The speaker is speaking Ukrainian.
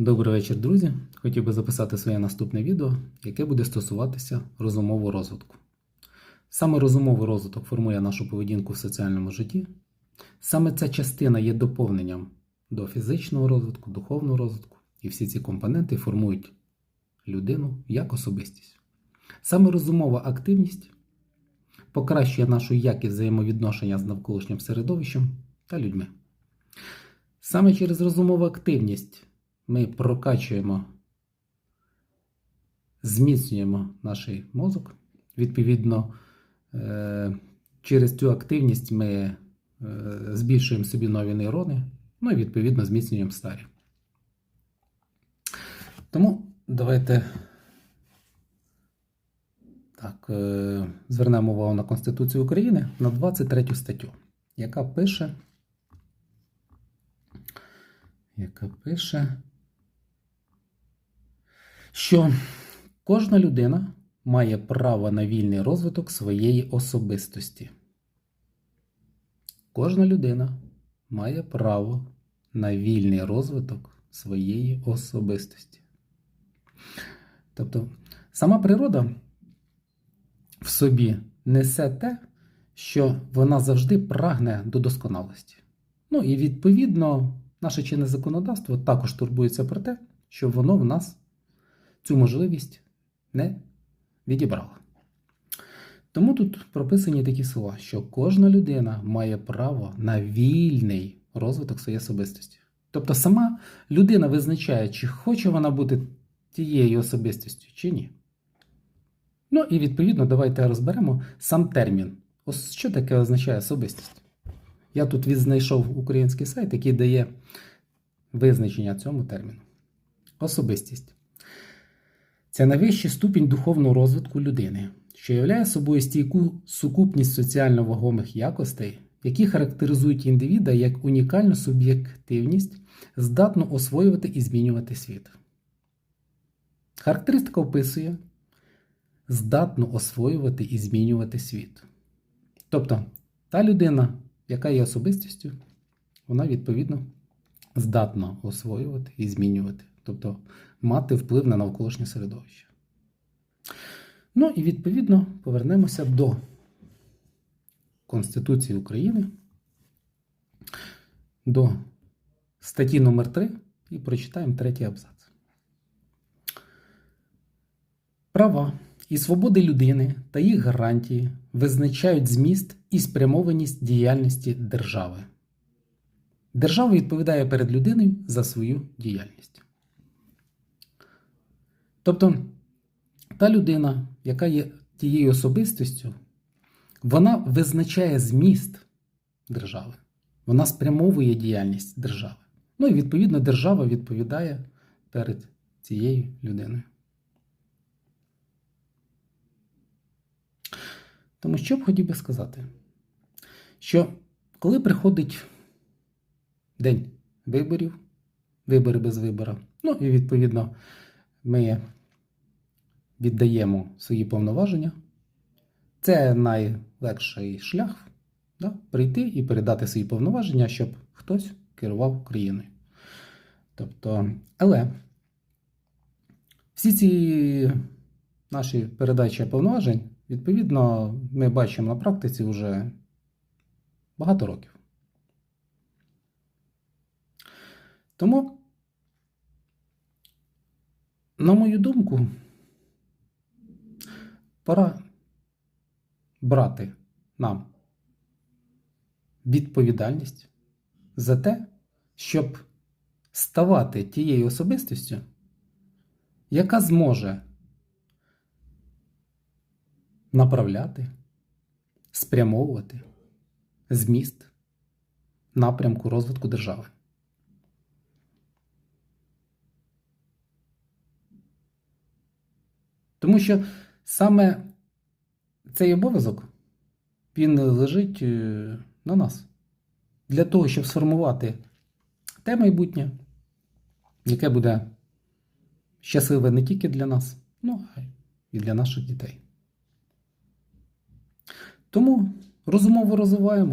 Добрий вечір, друзі. Хотів би записати своє наступне відео, яке буде стосуватися розумового розвитку. Саме розумовий розвиток формує нашу поведінку в соціальному житті. Саме ця частина є доповненням до фізичного розвитку, духовного розвитку, і всі ці компоненти формують людину як особистість. Саме розумова активність покращує нашу якість взаємовідношення з навколишнім середовищем та людьми. Саме через розумову активність ми прокачуємо, зміцнюємо наш мозок. Відповідно, е, через цю активність ми е, збільшуємо собі нові нейрони, ну і відповідно зміцнюємо старі. Тому давайте так, е, звернемо увагу на Конституцію України на 23 статтю, яка пише, яка пише, що кожна людина має право на вільний розвиток своєї особистості. Кожна людина має право на вільний розвиток своєї особистості. Тобто, сама природа в собі несе те, що вона завжди прагне до досконалості. Ну і відповідно, наше чинне законодавство також турбується про те, щоб воно в нас цю можливість не відібрало. Тому тут прописані такі слова, що кожна людина має право на вільний розвиток своєї особистості. Тобто сама людина визначає, чи хоче вона бути тією особистістю, чи ні. Ну і відповідно, давайте розберемо сам термін. Ось що таке означає особистість? Я тут відзнайшов український сайт, який дає визначення цьому терміну. Особистість. Це найвищий ступінь духовного розвитку людини, що являє собою стійку сукупність соціально вагомих якостей, які характеризують індивіда як унікальну суб'єктивність, здатну освоювати і змінювати світ. Характеристика описує здатну освоювати і змінювати світ. Тобто, та людина, яка є особистістю, вона відповідно здатна освоювати і змінювати, тобто мати вплив на навколишнє середовище. Ну і відповідно повернемося до Конституції України, до статті номер 3 і прочитаємо третій абзац. Права і свободи людини та їх гарантії визначають зміст і спрямованість діяльності держави. Держава відповідає перед людиною за свою діяльність. Тобто, та людина, яка є тією особистістю, вона визначає зміст держави, вона спрямовує діяльність держави. Ну і відповідно держава відповідає перед цією людиною. Тому що б хотів би сказати, що коли приходить день виборів, вибори без вибора, ну і відповідно ми віддаємо свої повноваження, це найлегший шлях да, прийти і передати свої повноваження, щоб хтось керував країною. Тобто, але всі ці наші передачі повноважень, відповідно, ми бачимо на практиці вже багато років. Тому, на мою думку, пора брати нам відповідальність за те, щоб ставати тією особистістю, яка зможе направляти, спрямовувати зміст напрямку розвитку держави. Тому що саме цей обов'язок він лежить е, на нас для того, щоб сформувати те майбутнє, яке буде щасливе не тільки для нас, ну а й для наших дітей. Тому розумово розвиваємо.